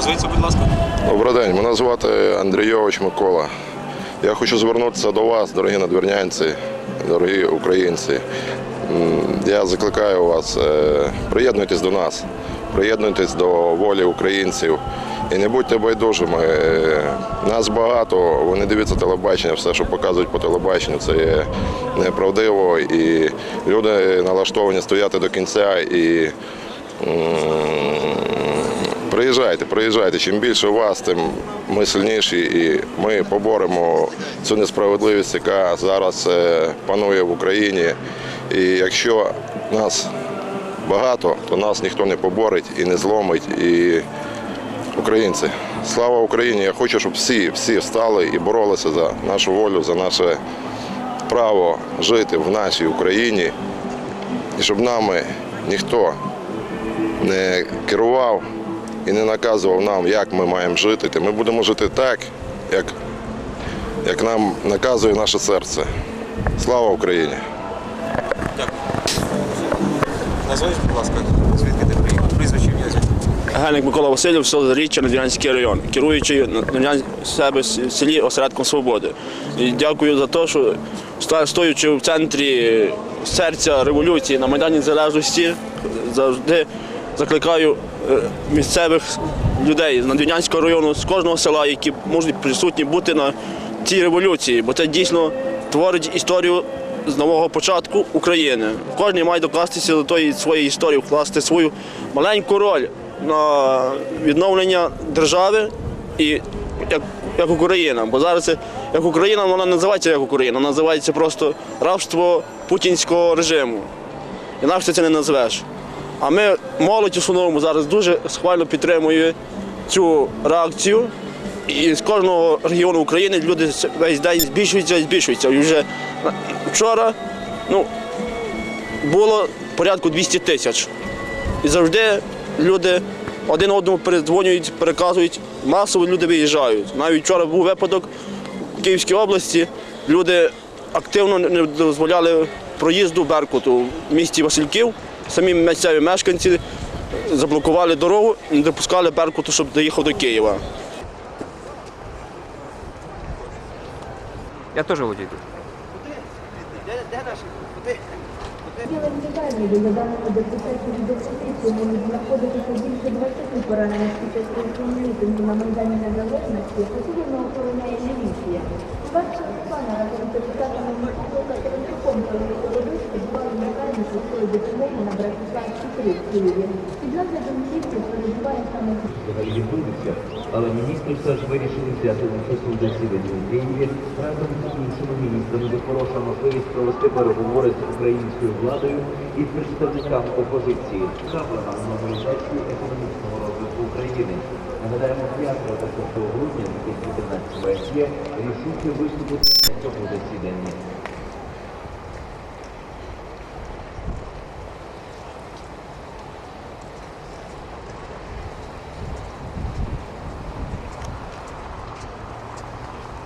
Назвіться, будь ласка. Добрий день, мене звати Андрійович Микола. Я хочу звернутися до вас, дорогі надвірнянці, дорогі українці. Я закликаю вас, е, приєднуйтесь до нас, приєднуйтесь до волі українців і не будьте байдужими. Е, Нас багато, вони дивляться телебачення, все, що показують по телебаченню, це є неправдиво. І люди налаштовані стояти до кінця і Приїжджайте, приїжджайте. Чим більше вас, тим ми сильніші, і ми поборемо цю несправедливість, яка зараз е, панує в Україні. І якщо нас багато, то нас ніхто не поборить і не зломить. І українці, слава Україні! Я хочу, щоб всі, всі встали і боролися за нашу волю, за наше право жити в нашій Україні, і щоб нами ніхто не керував і не наказував нам, як ми маємо жити. Ми будемо жити так, як, як нам наказує наше серце. Слава Україні! Назвіться, будь ласка, звідки ти приїхав? Прізвище звідки? Гельник Микола Васильов, село Заріччя, Надвірнянський район, керуючий на себе в селі осередком свободи. І дякую за те, що стоючи в центрі серця революції на Майдані Незалежності, завжди закликаю місцевих людей з Надвірнянського району, з кожного села, які можуть присутні бути на цій революції, бо це дійсно творить історію з нового початку України. Кожен має докластися до тої своєї історії, вкласти свою маленьку роль на відновлення держави і як, як Україна. Бо зараз це, як Україна, вона називається як Україна, називається просто рабство путінського режиму. Інакше це не назвеш. А ми, молодь в основному, зараз дуже схвально підтримує цю реакцію. І з кожного регіону України люди весь день збільшуються і збільшуються. І вже вчора ну, було порядку 200 тисяч. І завжди люди один одному передзвонюють, переказують, масово люди виїжджають. Навіть вчора був випадок в Київській області, люди активно не дозволяли проїзду Беркуту в місті Васильків. Самі місцеві мешканці заблокували дорогу і не допускали Беркуту, щоб доїхав до Києва. Я теж володію Ділом детальні до даного депутатів до опозиції можуть знаходитися більше 20 поранених під час мітингу на Майдані Незалежності, посилено охороняє міліція. Перша пана разом з депутатами Микола Теренчуком та Володимирські була унікальні свої допомоги на братиславський крик в Києві. Взагалі але міністри все ж вирішили взяти участь у засіданні у Києві разом з іншими міністрами, де хороша можливість провести переговори з українською владою і представниками опозиції за програму нормалізації економічного розвитку України. Нагадаємо, 5 та 6 грудня 2014 є рішуче виступити на цьому засіданні.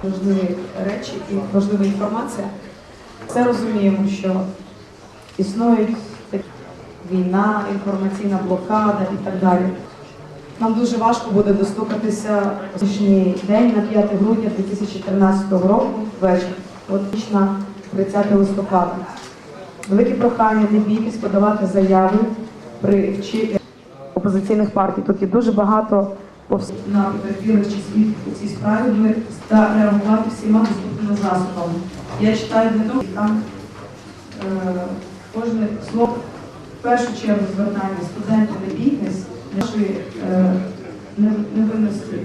Важливі речі і важлива інформація. Все розуміємо, що існують війна, інформаційна блокада і так далі. Нам дуже важко буде достукатися сьогоднішній день на 5 грудня 2013 року вечір, от ніч на 30 листопада. Велике прохання не бійтесь подавати заяви при вчителі опозиційних партій. Тут є дуже багато повс- на потерпілих чи свідків у цій справі ми та реагувати всіма доступними засобами. Я читаю для того, там е, кожне слово в першу чергу звертання студенти не бійтесь, нашої е, невинності.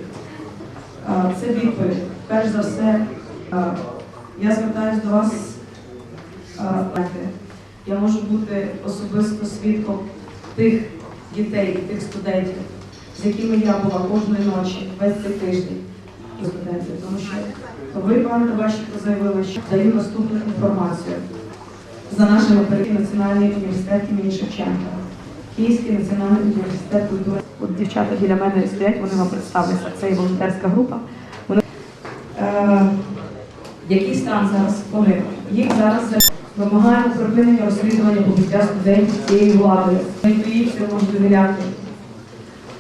Е, Це відповідь. Перш за все, е, я звертаюся до вас. е, Я можу бути особисто свідком тих дітей, тих студентів, з якими я була кожної ночі, весь цей тиждень студентів. Тому що ви, пане Табаченко, заявили, що даю наступну інформацію за нашими перед Національний університет імені Шевченка, Київський національний університет культури. От дівчата біля мене стоять, вони вам представилися. Це є волонтерська група. Вони е, який стан зараз вони? Їх зараз вимагаємо припинення розслідування побиття студентів цією владою. На інтуїцію можна довіряти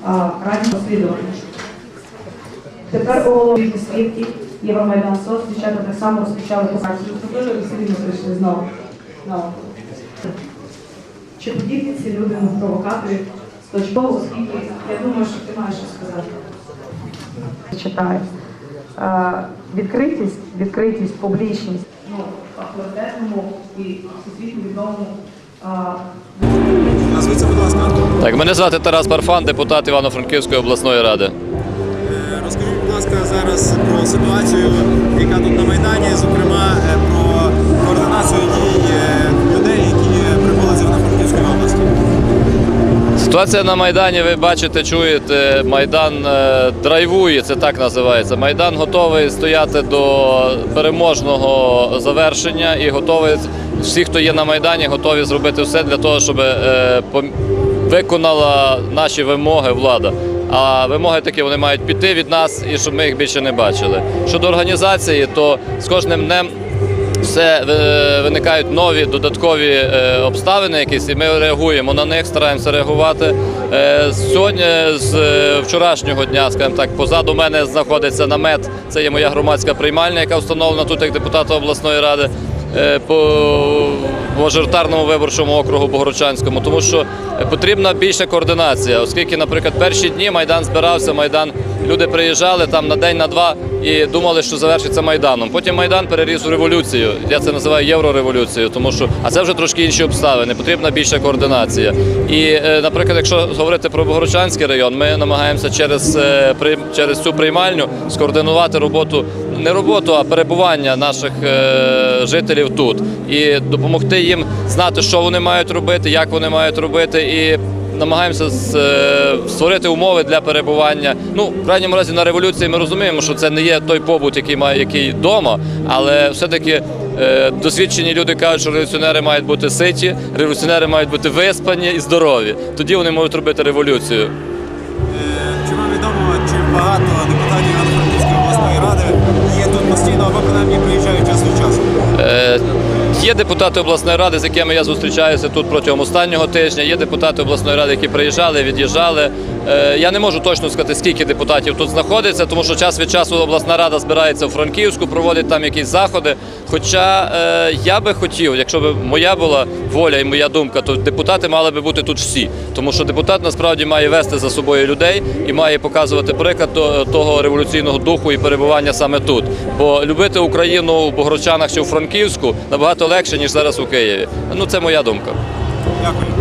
а, раді. Тепер оголошені свідки Євромайдан СОС, дівчата так само розпочали посадку. Дуже ви все рівно прийшли знову. Чи подібні ці люди на провокаторів з точки оскільки я думаю, що ти маєш що сказати. Читаю. Е, Відкритість, відкритість, публічність ну, в авторитетному і всесвітньо відомому Назвіться, будь ласка. Так, мене звати Тарас Парфан, депутат Івано-Франківської обласної ради. Е, Розкажіть, будь ласка, зараз про ситуацію, яка тут на Майдані, зокрема е, про координацію дій Ситуація на Майдані, ви бачите, чуєте, Майдан е, драйвує, це так називається. Майдан готовий стояти до переможного завершення і готовий, всі, хто є на Майдані, готові зробити все для того, щоб е, виконала наші вимоги влада. А вимоги такі вони мають піти від нас і щоб ми їх більше не бачили. Щодо організації, то з кожним днем все е, виникають нові додаткові е, обставини, якісь, і ми реагуємо на них, стараємося реагувати. Е, Сьогодні з вчорашнього дня, скажімо так, позаду мене знаходиться намет. Це є моя громадська приймальня, яка встановлена тут як депутата обласної ради. Мажоритарному виборчому округу Богородчанському, тому що потрібна більша координація, оскільки, наприклад, перші дні майдан збирався, майдан люди приїжджали там на день, на два і думали, що завершиться майданом. Потім майдан переріс у революцію. Я це називаю єврореволюцією, тому що а це вже трошки інші обставини. Потрібна більша координація. І, е, наприклад, якщо говорити про Богородчанський район, ми намагаємося через, е, через цю приймальню скоординувати роботу не роботу, а перебування наших е, жителів тут і допомогти їм знати, що вони мають робити, як вони мають робити, і намагаємося е, створити умови для перебування. Ну, в крайньому разі на революції ми розуміємо, що це не є той побут, який має який вдома, але все-таки. е, Досвідчені люди кажуть, що революціонери мають бути ситі, революціонери мають бути виспані і здорові. Тоді вони можуть робити революцію. Е, Чи вам відомо, чи багато депутатів Івано-Франківської обласної ради або принаймні приїжджають час від часу? Е, Є депутати обласної ради, з якими я зустрічаюся тут протягом останнього тижня. Є депутати обласної ради, які приїжджали, від'їжджали. Е, Я не можу точно сказати, скільки депутатів тут знаходиться, тому що час від часу обласна рада збирається у Франківську, проводить там якісь заходи. Хоча е, я би хотів, якщо б моя була воля і моя думка, то депутати мали би бути тут всі. Тому що депутат насправді має вести за собою людей і має показувати приклад того революційного духу і перебування саме тут. Бо любити Україну у Богородчанах чи у Франківську набагато легше, ніж зараз у Києві. Ну це моя думка. Дякую.